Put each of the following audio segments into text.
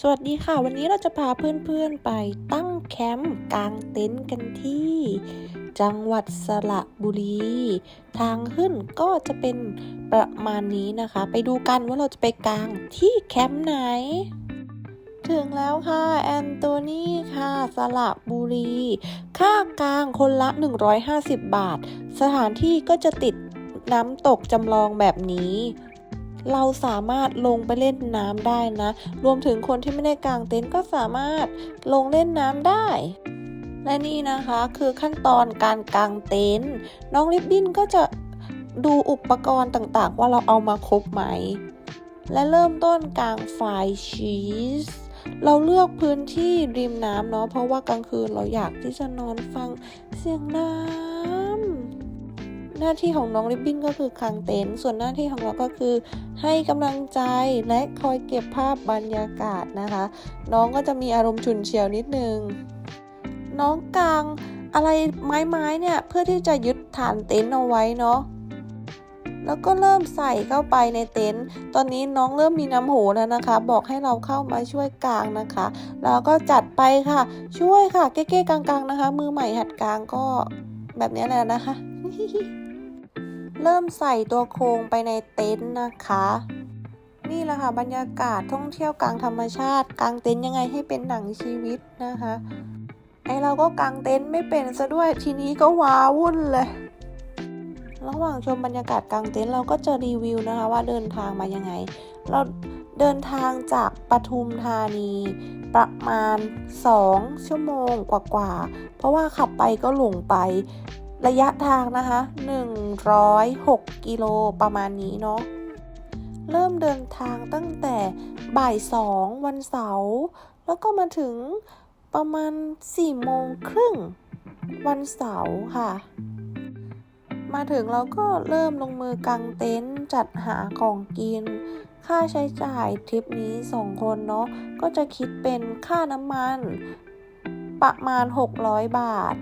สวัสดีค่ะ วันนี้เราจะพาเพื่อนๆไปตั้งแคมป์กางเต็นท์กันที่ จังหวัดสระบุรี ทางขึ้นก็จะเป็นประมาณนี้นะคะ ไปดูกันว่าเราจะไปกางที่แคมป์ไหน ถึงแล้วค่ะ แอนโตนีค่ะ สระบุรี ค่ากลางคนละ 150 บาท สถานที่ก็จะติดน้ำตกจำลองแบบนี้ เราสามารถลงไปเล่นน้ำได้นะ รวมถึงคนที่ไม่ได้กางเต็นท์ก็สามารถลงเล่นน้ำได้และนี่นะคะคือขั้นตอนการกางเต็นท์น้องริบบิ้นก็จะดูอุปกรณ์ต่างๆ ว่าเราเอามาครบไหม และเริ่มต้นกางไฟชีสเราเลือกพื้นที่ริมน้ำเนาะเพราะว่ากลางคืนเราอยากที่จะนอนฟังเสียงน้ำ หน้าที่ของน้องริบบิ้นก็คือกางเต็นท์ส่วนหน้าที่ของเราก็คือ ให้กำลังใจและคอยเก็บภาพบรรยากาศนะคะ น้องก็จะมีอารมณ์ฉุนเฉียวนิดนึง น้องกางอะไรไม้ๆเนี่ยเพื่อที่จะยึดฐานเต็นท์เอาไว้เนาะแล้วก็เริ่มใส่เข้าไปในเต็นท์ตอนนี้น้องเริ่มมีน้ำโหแล้วนะคะ บอกให้เราเข้ามาช่วยกางนะคะ แล้วก็จัดไปค่ะ ช่วยค่ะ เก้ๆกลางๆนะคะ มือใหม่หัดกางก็แบบนี้แหละนะคะ เริ่มใส่ตัวโครงไปในเต็นท์นะคะ นี่แหละค่ะบรรยากาศท่องเที่ยวกลางธรรมชาติกางเต็นท์ยังไงให้เป็นหนังชีวิตนะคะไอเราก็กางเต็นท์ไม่เป็นซะด้วยทีนี้ก็ว้าวุ่นเลย ระหว่างชมบรรยากาศกางเต็นท์เราก็จะรีวิวนะคะว่าเดินทางมายังไง เราเดินทางจากปทุมธานีประมาณ 2 ชั่วโมงกว่าๆ เพราะว่าขับไปก็หลงไป ระยะทางนะคะ 106 กิโลประมาณนี้เนาะ เริ่มเดินทางตั้งแต่บ่ายสองวันเสาร์แล้วก็มาถึงประมาณ4โมงครึ่งวันเสาร์ค่ะ มาถึงเราก็เริ่มลงมือกางเต็นท์จัดหาของกิน ค่าใช้จ่ายทริปนี้ 2 คนเนาะก็จะคิดเป็นค่าน้ำมันประมาณ 600 บาท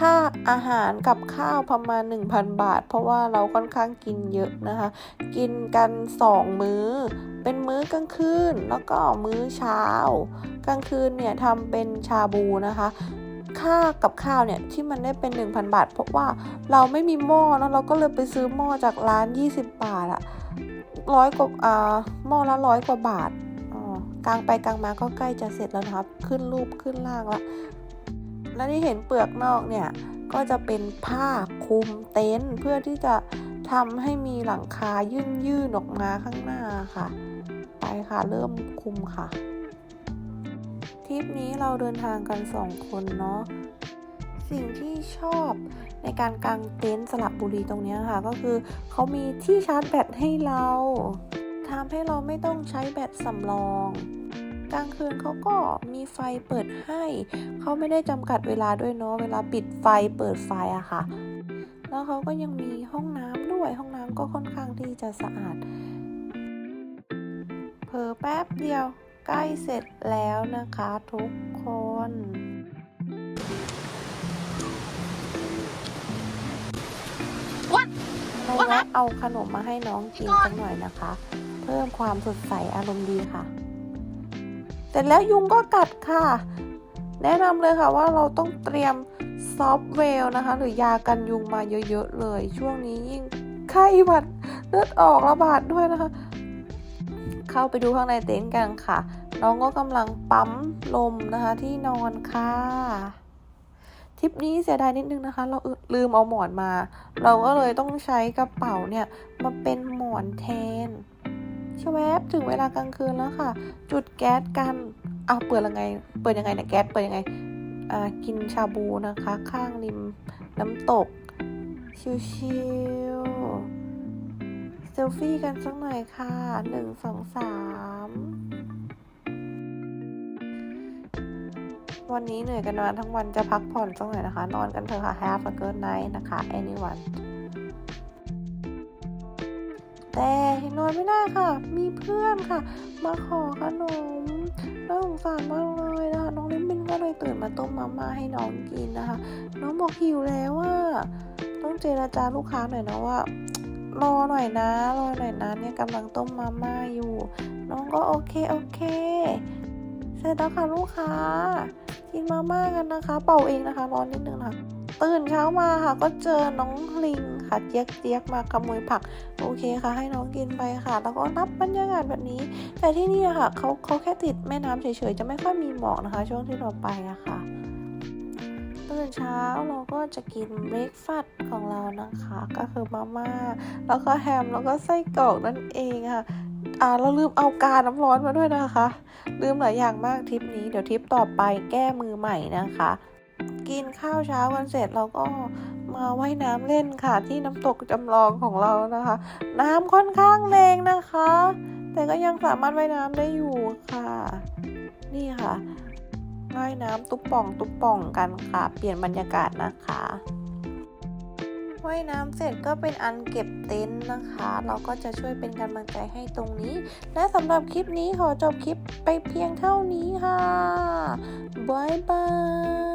ค่าอาหารกับข้าวประมาณ 1,000 บาท เพราะว่าเราค่อนข้างกินเยอะนะคะ กินกัน 2 มื้อ เป็นมื้อกลางคืนแล้วก็มื้อเช้า กลางคืนเนี่ยทำเป็นชาบูนะคะค่ากับข้าวเนี่ยที่มันได้เป็น 1,000 บาท เพราะว่าเราไม่มีหม้อแล้วเราก็เลยไปซื้อหม้อจากร้าน 20 บาทอะร้อยกว่าอ่าหม้อละร้อยกว่าบาทอ๋อกลางไปกลางมาก็ใกล้จะเสร็จแล้วนะครับ ขึ้นรูปขึ้นล่างละ และที่เห็นเปลือกนอกเนี่ยก็จะเป็นผ้าคลุมเต็นท์เพื่อที่จะทำให้มีหลังคายื่นยื่นออกมาข้างหน้าค่ะ ไปค่ะเริ่มคลุมค่ะ ทริปนี้เราเดินทางกันสองคนเนาะสิ่งที่ชอบในการกางเต็นท์สระบุรีตรงนี้ค่ะ ก็คือเขามีที่ชาร์จแบตให้เราทำให้เราไม่ต้องใช้แบตสำรอง กลางคืนเขาก็มีไฟเปิดให้ เขาไม่ได้จำกัดเวลาด้วยเนาะ เวลาปิดไฟเปิดไฟอะค่ะ แล้วเขาก็ยังมีห้องน้ำด้วย ห้องน้ำก็ค่อนข้างที่จะสะอาด เพอแป๊บเดียวใกล้เสร็จแล้วนะคะทุกคนเราแวะเอาขนมมาให้น้องกินสักหน่อยนะคะ เพิ่มความสดใสอารมณ์ดีค่ะ เสร็จแล้วยุงก็กัดค่ะ แนะนำเลยค่ะว่าเราต้องเตรียมซอฟต์เวลนะคะ หรือยากันยุงมาเยอะๆเลย ช่วงนี้ยิ่งไข้หวัดเลือดออกระบาดด้วยนะคะ เข้าไปดูข้างในเต็นท์กันค่ะ น้องก็กำลังปั๊มลมนะคะที่นอนค่ะทริปนี้เสียดายนิดนึงนะคะ เราลืมเอาหมอนมา เราก็เลยต้องใช้กระเป๋าเนี่ยมาเป็นหมอนแทน ชวบถึงเวลากลางคืนแล้วค่ะ จุดแก๊สกันเอาเปิดยังไง เปิดยังไงเนี่ยแก๊สเปิดยังไงอ่ากินชาบูนะคะ ข้างริมน้ำตก ชิวๆเซลฟี่กันสักหน่อยค่ะหนึ่งสองสามวันนี้เหนื่อยกันมาทั้งวันจะพักผ่อนสักหน่อยนะคะ นอนกันเถอะค่ะ have a good night นะคะ anyone แต่นอนไม่ได้ค่ะ มีเพื่อนค่ะ มาขอขนมน่าสงสารมากเลยนะคะ น้องลิมบินก็เลยตื่นมาต้มมาม่าให้น้องกินนะคะ น้องบอกหิวแล้วว่าต้องเจราจาลูกค้าหน่อยนะว่ารอหน่อยนะ รอหน่อยนะเนี่ยกำลังต้มมาม่าอยู่ น้องก็โอเคโอเค เสร็จแล้วค่ะลูกค้ากินมาม่ากันนะคะ เป่าเองนะคะร้อนนิดนึงนะคะ ตื่นเช้ามาค่ะ ก็เจอน้องลิงค่ะเจี๊ยกเจี๊ยกมาขโมยผัก โอเคค่ะ ให้น้องกินไปค่ะ แล้วก็นับบรรยากาศแบบนี้ แต่ที่นี่ค่ะเขาเขาแค่ติดแม่น้ำเฉยๆ จะไม่ค่อยมีหมอกนะคะ ช่วงที่เราไปอะค่ะตื่นเช้าเราก็จะกินเบรกฟาสต์ของเรานะคะ ก็คือมาม่าแล้วก็แฮมแล้วก็ไส้กรอกนั่นเองค่ะอ่าเราลืมเอากาน้ำร้อนมาด้วยนะคะ ลืมหลายอย่างมากทริปนี้เดี๋ยวทริปต่อไปแก้มือใหม่นะคะ กินข้าวเช้ากันเสร็จเราก็มาว่ายน้ำเล่นค่ะที่น้ำตกจำลองของเรานะคะ น้ำค่อนข้างแรงนะคะ แต่ก็ยังสามารถว่ายน้ำได้อยู่ค่ะ นี่ค่ะว่ายน้ำตุ๊บป่องตุ๊บป่องกันค่ะ เปลี่ยนบรรยากาศนะคะว่ายน้ำเสร็จก็เป็นอันเก็บเต็นท์นะคะ เราก็จะช่วยเป็นกำลังใจให้ตรงนี้ และสำหรับคลิปนี้ขอจบคลิปไปเพียงเท่านี้ค่ะบายบาย